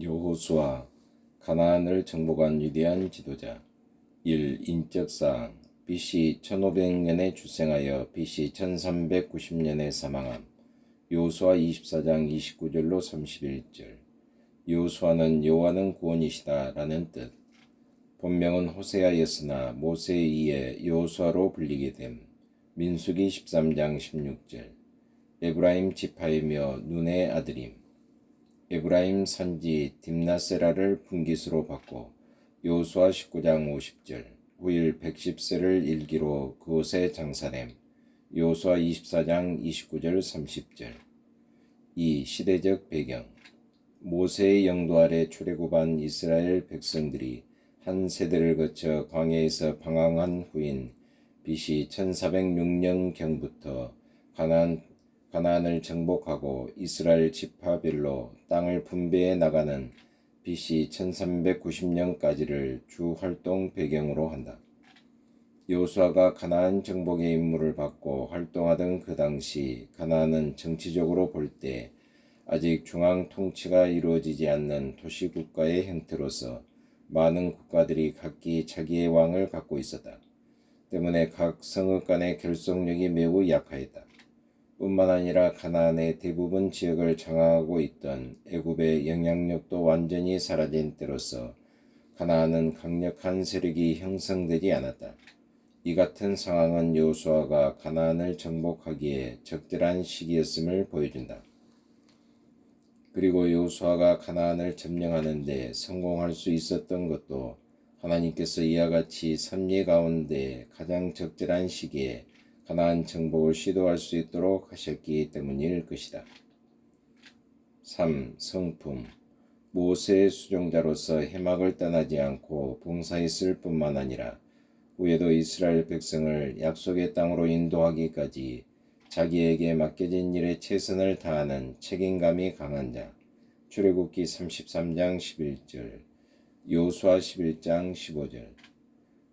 여호수아 가나안을 정복한 위대한 지도자 1. 인적사항 BC 1500년에 출생하여 BC 1390년에 사망함. 여호수아 24장 29절로 31절. 여호수아는 여호와는 구원이시다 라는 뜻. 본명은 호세아였으나 모세에 의해 여호수아로 불리게 됨. 민수기 13장 16절. 에브라임 지파이며 눈의 아들임 에브라임 산지 딥나세라를 분깃으로 받고 여호수아 19장 50절 후일 110세를 일기로 그곳에 장사됨. 여호수아 24장 29절 30절. 이 시대적 배경. 모세의 영도 아래 출애굽한 이스라엘 백성들이 한 세대를 거쳐 광야에서 방황한 후인 BC 1406년경부터 가나안 가나안을 정복하고 이스라엘 지파별로 땅을 분배해 나가는 BC 1390년까지를 주 활동 배경으로 한다. 여호수아가 가나안 정복의 임무를 받고 활동하던 그 당시 가나안은 정치적으로 볼 때 아직 중앙 통치가 이루어지지 않는 도시 국가의 형태로서 많은 국가들이 각기 자기의 왕을 갖고 있었다. 때문에 각 성읍 간의 결속력이 매우 약하였다. 뿐만 아니라 가나안의 대부분 지역을 장악하고 있던 애굽의 영향력도 완전히 사라진 때로서 가나안은 강력한 세력이 형성되지 않았다. 이 같은 상황은 여호수아가 가나안을 정복하기에 적절한 시기였음을 보여준다. 그리고 여호수아가 가나안을 점령하는 데 성공할 수 있었던 것도 하나님께서 이와 같이 섭리 가운데 가장 적절한 시기에 가나안 정복을 시도할 수 있도록 하셨기 때문일 것이다. 3. 성품 모세의 수종자로서 해막을 떠나지 않고 봉사했을 뿐만 아니라 후에도 이스라엘 백성을 약속의 땅으로 인도하기까지 자기에게 맡겨진 일에 최선을 다하는 책임감이 강한 자. 출애굽기 33장 11절, 요수아 11장 15절.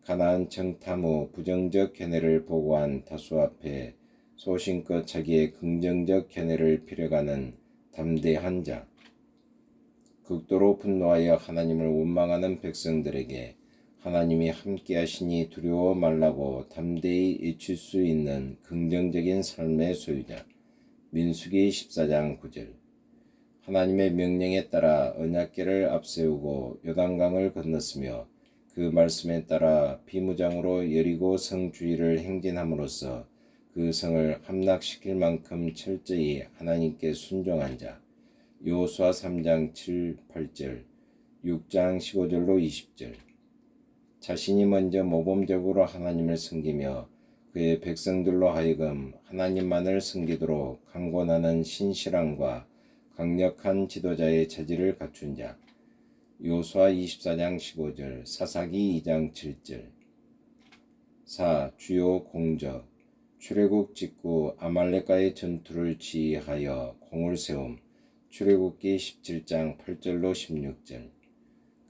정탐 후 부정적 견해를 보고한 다수 앞에 소신껏 자기의 긍정적 견해를 필요가는 담대한 자. 극도로 분노하여 하나님을 원망하는 백성들에게 하나님이 함께 하시니 두려워 말라고 담대히 외칠 수 있는 긍정적인 삶의 소유자. 민수기 14장 9절. 하나님의 명령에 따라 언약궤를 앞세우고 요단강을 건넜으며 그 말씀에 따라 비무장으로 여리고 성 주위를 행진함으로써 그 성을 함락시킬 만큼 철저히 하나님께 순종한 자. 요수아 3장 7, 8절, 6장 15절로 20절. 자신이 먼저 모범적으로 하나님을 섬기며 그의 백성들로 하여금 하나님만을 섬기도록 강권하는 신실함과 강력한 지도자의 체질을 갖춘 자. 요수아 24장 15절, 사사기 2장 7절. 4. 주요 공적 출애굽 직후 아말렉과의 전투를 지휘하여 공을 세움. 출애굽기 17장 8절로 16절.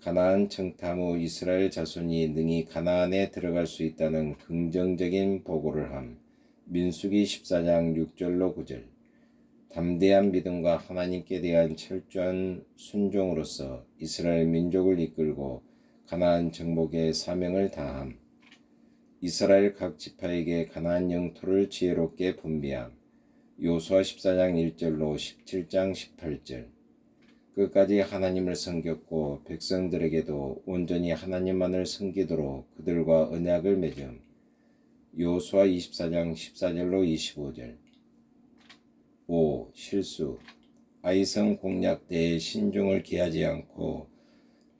가나안 청탐 후 이스라엘 자손이 능히 가나안에 들어갈 수 있다는 긍정적인 보고를 함. 민수기 14장 6절로 9절. 담대한 믿음과 하나님께 대한 철저한 순종으로서 이스라엘 민족을 이끌고 가나안 정복의 사명을 다함. 이스라엘 각 지파에게 가나안 영토를 지혜롭게 분배함. 요수아 14장 1절로 17장 18절. 끝까지 하나님을 섬겼고 백성들에게도 온전히 하나님만을 섬기도록 그들과 언약을 맺음. 요수아 24장 14절로 25절. 5. 실수 아이성 공략 때의 신중을 기하지 않고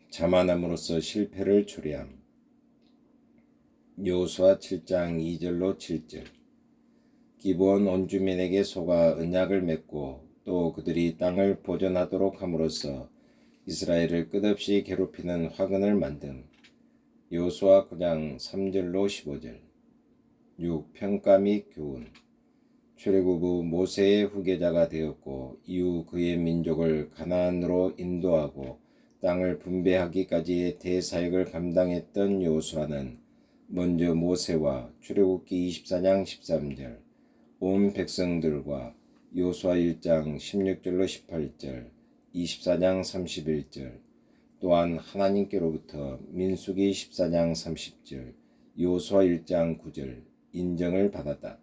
자만함으로써 실패를 초래함. 요수아 7장 2절로 7절 기본 온주민에게 속아 언약을 맺고 또 그들이 땅을 보존하도록 함으로써 이스라엘을 끝없이 괴롭히는 화근을 만듦. 요수아 9장 3절로 15절 6. 평가 및 교훈 출애굽 후 모세의 후계자가 되었고 이후 그의 민족을 가나안으로 인도하고 땅을 분배하기까지의 대사역을 감당했던 요수아는 먼저 모세와 출애굽기 24장 13절 온 백성들과 요수아 1장 16절로 18절 24장 31절 또한 하나님께로부터 민수기 14장 30절 요수아 1장 9절 인정을 받았다.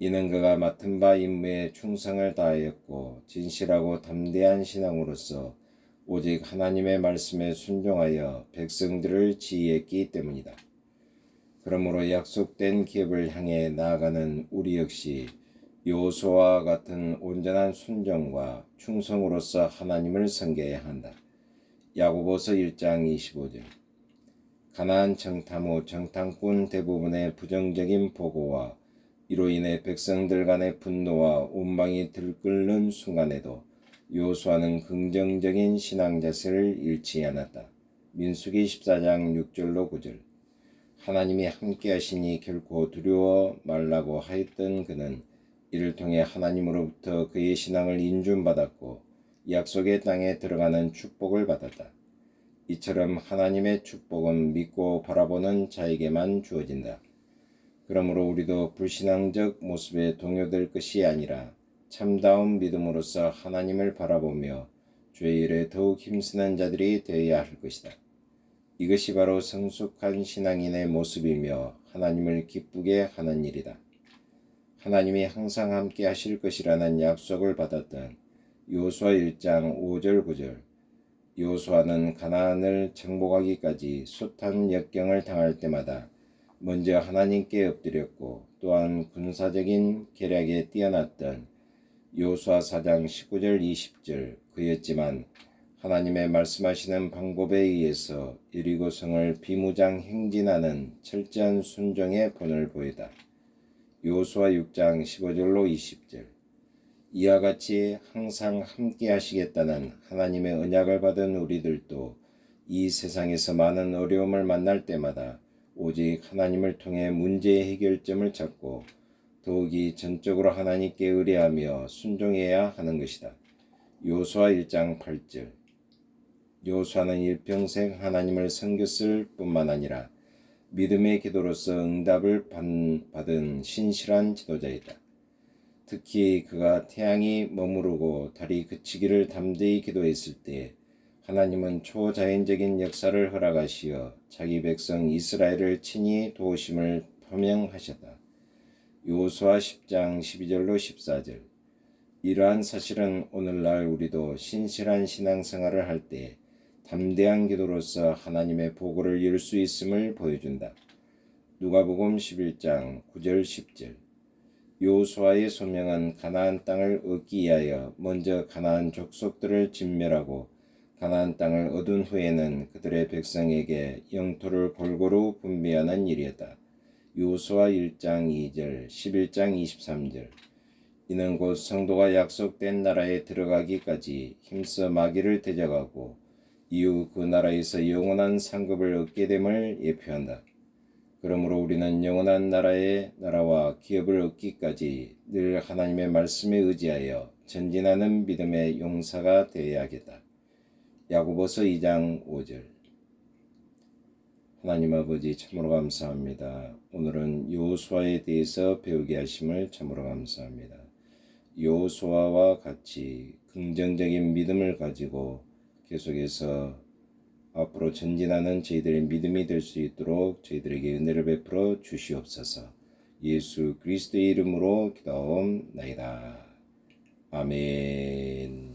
이는 그가 맡은 바 임무에 충성을 다하였고 진실하고 담대한 신앙으로서 오직 하나님의 말씀에 순종하여 백성들을 지휘했기 때문이다. 그러므로 약속된 기업을 향해 나아가는 우리 역시 요소와 같은 온전한 순종과 충성으로서 하나님을 섬겨야 한다. 야고보서 1장 25절 가나안 정탐 후 정탐꾼 대부분의 부정적인 보고와 이로 인해 백성들 간의 분노와 온방이 들끓는 순간에도 요수아는 긍정적인 신앙 자세를 잃지 않았다. 민수기 14장 6절로 9절 하나님이 함께 하시니 결코 두려워 말라고 하였던 그는 이를 통해 하나님으로부터 그의 신앙을 인준받았고 약속의 땅에 들어가는 축복을 받았다. 이처럼 하나님의 축복은 믿고 바라보는 자에게만 주어진다. 그러므로 우리도 불신앙적 모습에 동요될 것이 아니라 참다운 믿음으로써 하나님을 바라보며 주의 일에 더욱 힘쓰는 자들이 되어야 할 것이다. 이것이 바로 성숙한 신앙인의 모습이며 하나님을 기쁘게 하는 일이다. 하나님이 항상 함께 하실 것이라는 약속을 받았던 요수아 1장 5절 9절 요수아는 가나안을 정복하기까지 숱한 역경을 당할 때마다 먼저 하나님께 엎드렸고 또한 군사적인 계략에 뛰어났던 요수아 4장 19절 20절 그였지만 하나님의 말씀하시는 방법에 의해서 여리고성을 비무장 행진하는 철저한 순종의 본을 보이다. 요수아 6장 15절로 20절 이와 같이 항상 함께 하시겠다는 하나님의 언약을 받은 우리들도 이 세상에서 많은 어려움을 만날 때마다 오직 하나님을 통해 문제의 해결점을 찾고 더욱이 전적으로 하나님께 의뢰하며 순종해야 하는 것이다. 요수아 1장 8절 요수아는 일평생 하나님을 섬겼을 뿐만 아니라 믿음의 기도로서 응답을 받은 신실한 지도자이다. 특히 그가 태양이 머무르고 달이 그치기를 담대히 기도했을 때 하나님은 초자연적인 역사를 허락하시어 자기 백성 이스라엘을 친히 도우심을 표명하셨다. 요수아 10장 12절로 14절 이러한 사실은 오늘날 우리도 신실한 신앙생활을 할 때 담대한 기도로서 하나님의 보고를 이룰 수 있음을 보여준다. 누가복음 11장 9절 10절 요수아의 소명은 가나안 땅을 얻기 위하여 먼저 가나안 족속들을 진멸하고 가나안 땅을 얻은 후에는 그들의 백성에게 영토를 골고루 분배하는 일이었다. 요수아 1장 2절, 11장 23절. 이는 곧 성도가 약속된 나라에 들어가기까지 힘써 마귀를 대적하고 이후 그 나라에서 영원한 상급을 얻게 됨을 예표한다. 그러므로 우리는 영원한 나라의 나라와 기업을 얻기까지 늘 하나님의 말씀에 의지하여 전진하는 믿음의 용사가 되어야겠다. 야고보서 2장 5절 하나님 아버지 참으로 감사합니다. 오늘은 요수아에 대해서 배우게 하심을 참으로 감사합니다. 요수아와 같이 긍정적인 믿음을 가지고 계속해서 앞으로 전진하는 저희들의 믿음이 될 수 있도록 저희들에게 은혜를 베풀어 주시옵소서. 예수 그리스도의 이름으로 기도하옵나이다. 아멘.